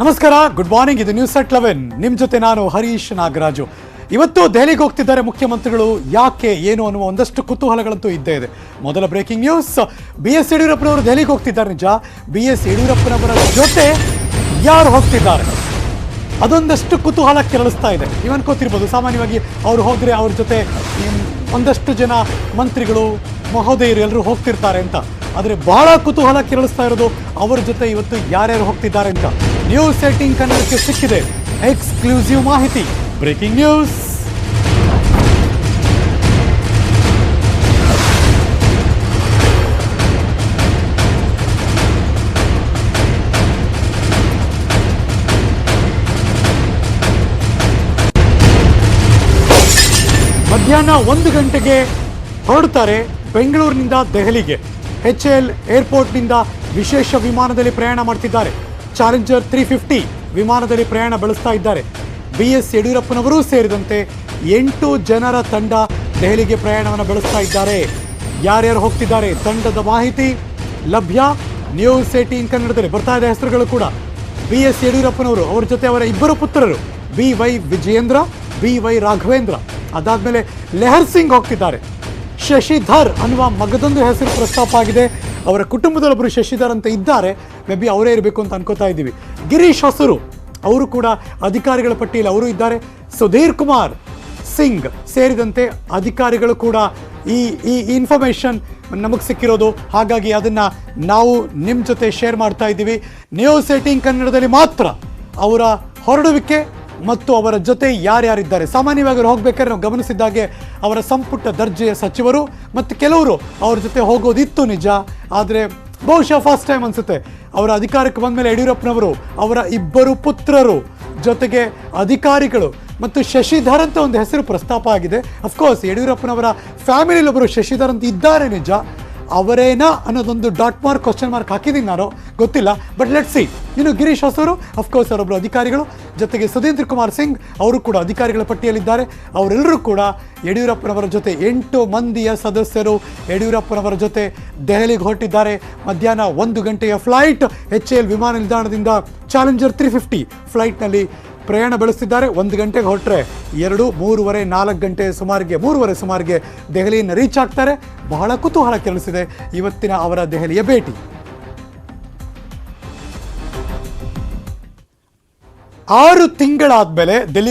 ನಮಸ್ಕಾರ good morning ಇದು news at eleven ನಿಮ್ಮ ಜೊತೆ ನಾನು ಹರೀಶ್ ನಾಗರಾಜು. ಇವತ್ತು ದೆಹಲಿಗೆ ಹೋಗ್ತಿದ್ದಾರೆ ಮುಖ್ಯಮಂತ್ರಿಗಳು. ಯಾಕೆ, ಏನು ಅನ್ನುವ ಒಂದಷ್ಟು ಕುತೂಹಲಗಳಂತೂ ಇದ್ದೇ ಇದೆ. ಮೊದಲ ಬ್ರೇಕಿಂಗ್ ನ್ಯೂಸ್ ಬಿ ಎಸ್ ಯಡಿಯೂರಪ್ಪನವರು ದೆಹಲಿಗೆ ಹೋಗ್ತಿದ್ದಾರೆ, ನಿಜ. ಬಿ ಎಸ್ ಯಡಿಯೂರಪ್ಪನವರ ಜೊತೆ ಯಾರು ಹೋಗ್ತಿದ್ದಾರೆ? ಅದೊಂದಷ್ಟು ಕುತೂಹಲ ಕೆರಳಿಸ್ತಾ ಇದೆ. ಇವನ್ ಕೋತಿರ್ಬೋದು ಸಾಮಾನ್ಯವಾಗಿ ಅವ್ರು ಹೋದರೆ ಅವ್ರ ಜೊತೆ ಒಂದಷ್ಟು ಜನ ಮಂತ್ರಿಗಳು, ಮಹೋದಯರು ಎಲ್ಲರೂ ಹೋಗ್ತಿರ್ತಾರೆ ಅಂತ. ಆದರೆ ಬಹಳ ಕುತೂಹಲ ಕೆರಳಿಸ್ತಾ ಇರೋದು ಅವರ ಜೊತೆ ಇವತ್ತು ಯಾರ್ಯಾರು ಹೋಗ್ತಿದ್ದಾರೆ ಅಂತ. ನ್ಯೂಸ್ ಸೆಟ್ಟಿಂಗ್ ಕನ್ನಡಕ್ಕೆ ಸಿಕ್ಕಿದೆ. ಎಕ್ಸ್ಕ್ಲೂಸಿವ್ ಮಾಹಿತಿ. ಬ್ರೇಕಿಂಗ್ ನ್ಯೂಸ್ ಮಧ್ಯಾಹ್ನ ಒಂದು ಗಂಟೆಗೆ ಹೊರಡ್ತಾರೆ ಬೆಂಗಳೂರಿನಿಂದ ದೆಹಲಿಗೆ. ಎಚ್ ಎಲ್ ಏರ್ಪೋರ್ಟ್ನಿಂದ ವಿಶೇಷ ವಿಮಾನದಲ್ಲಿ ಪ್ರಯಾಣ ಮಾಡ್ತಿದ್ದಾರೆ. ಚಾಲೆಂಜರ್ ತ್ರೀ ಫಿಫ್ಟಿ ವಿಮಾನದಲ್ಲಿ ಪ್ರಯಾಣ ಬೆಳೆಸ್ತಾ ಇದ್ದಾರೆ. ಬಿ ಎಸ್ ಯಡಿಯೂರಪ್ಪನವರೂ ಸೇರಿದಂತೆ ಎಂಟು ಜನರ ತಂಡ ದೆಹಲಿಗೆ ಪ್ರಯಾಣವನ್ನು ಬೆಳೆಸ್ತಾ ಇದ್ದಾರೆ. ಯಾರ್ಯಾರು ಹೋಗ್ತಿದ್ದಾರೆ ತಂಡದ ಮಾಹಿತಿ ಲಭ್ಯ. ನ್ಯೂಸ್ ಏಟೀನ್ ಕನ್ನಡದಲ್ಲಿ ಬರ್ತಾ ಇದೆ ಹೆಸರುಗಳು ಕೂಡ. ಬಿ ಎಸ್ ಯಡಿಯೂರಪ್ಪನವರು ಅವರ ಜೊತೆ ಅವರ ಇಬ್ಬರು ಪುತ್ರರು B Y Vijayendra, B Y Raghavendra. ಅದಾದ್ಮೇಲೆ ಲೆಹರ್ ಸಿಂಗ್ ಹೋಗ್ತಿದ್ದಾರೆ. ಶಶಿಧರ್ ಅನ್ನುವ ಮಗದೊಂದು ಹೆಸರು ಪ್ರಸ್ತಾಪ ಆಗಿದೆ. ಅವರ ಕುಟುಂಬದಲ್ಲೊಬ್ಬರು ಶಶಿಧರ್ ಅಂತ ಇದ್ದಾರೆ ಮೇ ಬಿ ಅವರೇ ಇರಬೇಕು ಅಂತ ಅನ್ಕೋತಾ ಇದ್ದೀವಿ. ಗಿರೀಶ್ ಹೊಸರು, ಅವರು ಕೂಡ ಅಧಿಕಾರಿಗಳ ಪಟ್ಟಿಯಲ್ಲಿ ಅವರು ಇದ್ದಾರೆ. ಸುಧೀರ್ ಕುಮಾರ್ ಸಿಂಗ್ ಸೇರಿದಂತೆ ಅಧಿಕಾರಿಗಳು ಕೂಡ ಈ ಈ ಇನ್ಫಾರ್ಮೇಷನ್ ನಮಗೆ ಸಿಕ್ಕಿರೋದು. ಹಾಗಾಗಿ ಅದನ್ನು ನಾವು ನಿಮ್ಮ ಜೊತೆ ಶೇರ್ ಮಾಡ್ತಾ ಇದ್ದೀವಿ. ನ್ಯೂಸ್ ಏಟಿಂಗ್ ಕನ್ನಡದಲ್ಲಿ ಮಾತ್ರ ಅವರ ಹೊರಡುವಿಕೆ ಮತ್ತು ಅವರ ಜೊತೆ ಯಾರ್ಯಾರಿದ್ದಾರೆ? ಸಾಮಾನ್ಯವಾಗಿ ಅವರು ಹೋಗಬೇಕಾದ್ರೆ ನಾವು ಗಮನಿಸಿದ್ದಾಗೆ ಅವರ ಸಂಪುಟ ದರ್ಜೆಯ ಸಚಿವರು ಮತ್ತು ಕೆಲವರು ಅವ್ರ ಜೊತೆ ಹೋಗೋದಿತ್ತು ನಿಜ. ಆದರೆ ಬಹುಶಃ ಫಸ್ಟ್ ಟೈಮ್ ಅನಿಸುತ್ತೆ. ಅವರ ಅಧಿಕಾರಕ್ಕೆ ಬಂದ ಮೇಲೆ ಯಡಿಯೂರಪ್ಪನವರು ಅವರ ಇಬ್ಬರು ಪುತ್ರರು ಜೊತೆಗೆ ಅಧಿಕಾರಿಗಳು ಮತ್ತು ಶಶಿಧರ್ ಅಂತ ಒಂದು ಹೆಸರು ಪ್ರಸ್ತಾಪ ಆಗಿದೆ. ಅಫ್ಕೋರ್ಸ್ ಯಡಿಯೂರಪ್ಪನವರ ಫ್ಯಾಮಿಲಿಯಲ್ಲೊಬ್ಬರು ಶಶಿಧರ್ ಅಂತ ಇದ್ದಾರೆ ನಿಜ. ಅವರೇನಾ ಅನ್ನೋದೊಂದು ಡಾಟ್ ಮಾರ್ಕ್ ಕ್ವಶನ್ ಮಾರ್ಕ್ ಹಾಕಿದ್ದೀನಿ ನಾನು. ಗೊತ್ತಿಲ್ಲ ಬಟ್ ಲೆಟ್ ಸಿ ಇನ್ನು ಗಿರೀಶ್ ಹೊಸರು ಅಫ್ಕೋರ್ಸ್ ಅವರೊಬ್ಬರು ಅಧಿಕಾರಿಗಳು, ಜೊತೆಗೆ ಸುಧೀಂದ್ರ ಕುಮಾರ್ ಸಿಂಗ್, ಅವರು ಕೂಡ ಅಧಿಕಾರಿಗಳ ಪಟ್ಟಿಯಲ್ಲಿದ್ದಾರೆ. ಅವರೆಲ್ಲರೂ ಕೂಡ ಯಡಿಯೂರಪ್ಪನವರ ಜೊತೆ ಎಂಟು ಮಂದಿಯ ಸದಸ್ಯರು ಯಡಿಯೂರಪ್ಪನವರ ಜೊತೆ ದೆಹಲಿಗೆ ಹೊರಟಿದ್ದಾರೆ. ಮಧ್ಯಾಹ್ನ ಒಂದು ಗಂಟೆಯ ಫ್ಲೈಟ್ ಎಚ್ ಎಲ್ ವಿಮಾನ ನಿಲ್ದಾಣದಿಂದ ಚಾಲೆಂಜರ್ ತ್ರೀ ಫಿಫ್ಟಿ ಫ್ಲೈಟ್ನಲ್ಲಿ ಪ್ರಯಾಣ ಬೆಳೆಸ್ತಿದ್ದಾರೆ. ಒಂದು ಗಂಟೆಗೆ ಹೊರಟ್ರೆ ಎರಡು, ಮೂರುವರೆ, ನಾಲ್ಕು ಗಂಟೆ ಸುಮಾರಿಗೆ, ಮೂರುವರೆ ಸುಮಾರಿಗೆ ದೆಹಲಿಯನ್ನು ರೀಚ್ ಆಗ್ತಾರೆ. ಬಹಳ ಕುತೂಹಲ ಕೆಲಸಿದೆ ಇವತ್ತಿನ ಅವರ ದೆಹಲಿಯ ಭೇಟಿ. ಆರು ತಿಂಗಳಾದ್ಮೇಲೆ ಡೆಲ್ಲಿ